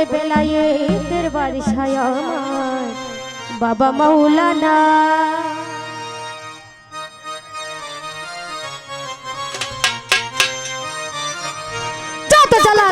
ওরে বেলায়েতের বাদশায় আমার। বাবা মাওলানা। যত জ্বালা